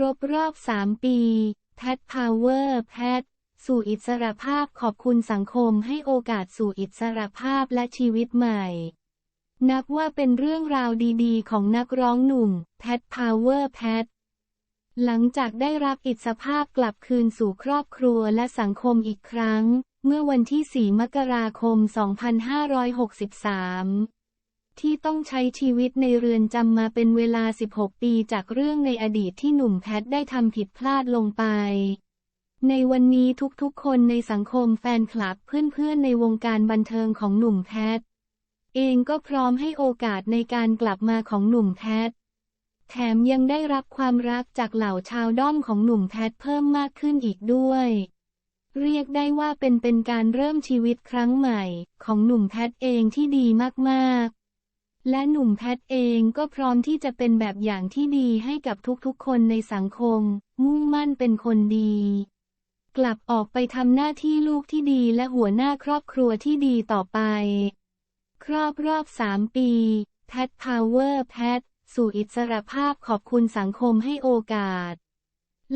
รบรอบ 3 ปีแพทพาวเวอร์แพทสู่อิสรภาพขอบคุณสังคมให้โอกาสสู่อิสรภาพและชีวิตใหม่ นับว่าเป็นเรื่องราวดีๆ ของนักร้องหนุ่ม แพทพาวเวอร์แพทหลังจากได้รับอิสรภาพกลับคืนสู่ครอบครัวและสังคมอีกครั้ง เมื่อวันที่ 4 มกราคม 2563 ที่ต้องใช้ชีวิตในเรือนจำมาเป็นเวลา 16 ปีจากเรื่องในอดีตที่หนุ่มแพทได้ทำผิดพลาดลงไป ในวันนี้ทุกๆ คนในสังคมแฟนคลับเพื่อนๆ ในวงการบันเทิงของหนุ่มแพท เองก็พร้อมให้โอกาสในการกลับมาของหนุ่มแพท แถมยังได้รับความรักจากเหล่าชาวด้อมของหนุ่มแพทเพิ่มมากขึ้นอีกด้วยเรียกได้ว่าเป็นเป็นการเริ่มชีวิตครั้งใหม่ ของหนุ่มแพทเองที่ดีมาก ๆ และหนุ่มแพทเองก็พร้อมที่จะเป็นแบบอย่างที่ดีให้กับทุกๆ คนในสังคม มุ่งมั่นเป็นคนดี กลับออกไปทำหน้าที่ลูกที่ดีและหัวหน้าครอบครัวที่ดีต่อไป ครอบรอบ3ปีแพทพาวเวอร์แพทสู่อิสรภาพขอบคุณสังคมให้โอกาส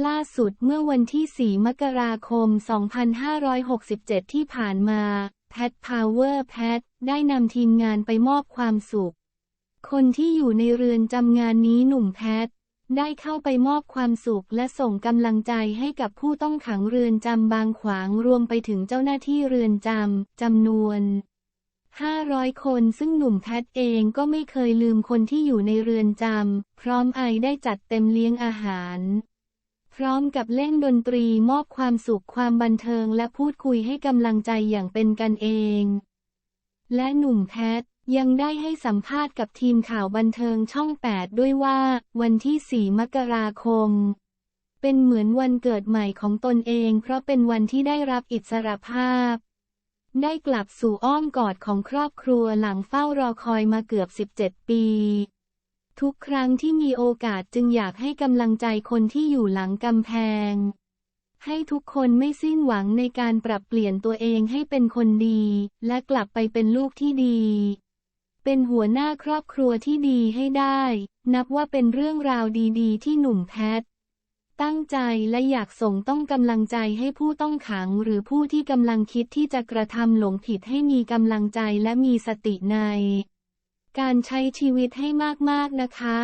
ล่าสุดเมื่อวันที่ 4 มกราคม 2567 ที่ผ่านมาแพทพาวเวอร์แพทได้นำทีมงานไปมอบความสุข คนที่อยู่ในเรือนจำงานนี้หนุ่มแพทได้เข้าไปมอบความสุขและส่งกำลังใจให้กับผู้ต้องขังเรือนจำบางขวางรวมไปถึงเจ้าหน้าที่เรือนจำจำนวน 500 คนซึ่งหนุ่มแพทเองก็ไม่เคยลืมคนที่อยู่ในเรือนจำพร้อมไอได้จัดเต็มเลี้ยงอาหาร พร้อมกับเล่นดนตรีมอบความสุขความบันเทิงและพูดคุยให้กำลังใจอย่างเป็นกันเอง และหนุ่มแพท ยังได้ให้สัมภาษณ์กับทีมข่าวบันเทิงช่อง 8 ด้วยว่า วันที่ 4 มกราคม เป็นเหมือนวันเกิดใหม่ของตนเอง เพราะเป็นวันที่ได้รับอิสรภาพ ได้กลับสู่อ้อมกอดของครอบครัวหลังเฝ้ารอคอยมาเกือบ 17 ปี ทุกครั้งที่มีโอกาสจึงอยากให้กำลังใจคนที่อยู่หลังกำแพง ให้ทุกคนไม่สิ้นหวังในการปรับเปลี่ยนตัวเองให้เป็นคนดี และกลับไปเป็นลูกที่ดี เป็นหัวหน้าครอบครัวที่ดีให้ได้ นับว่าเป็นเรื่องราวดีๆ ที่หนุ่มแพทตั้งใจและอยากส่งต้องกำลังใจให้ผู้ต้องขังหรือผู้ที่กำลังคิดที่จะกระทำหลงผิดให้มีกำลังใจและมีสติใน การใช้ชีวิตให้มากๆนะคะ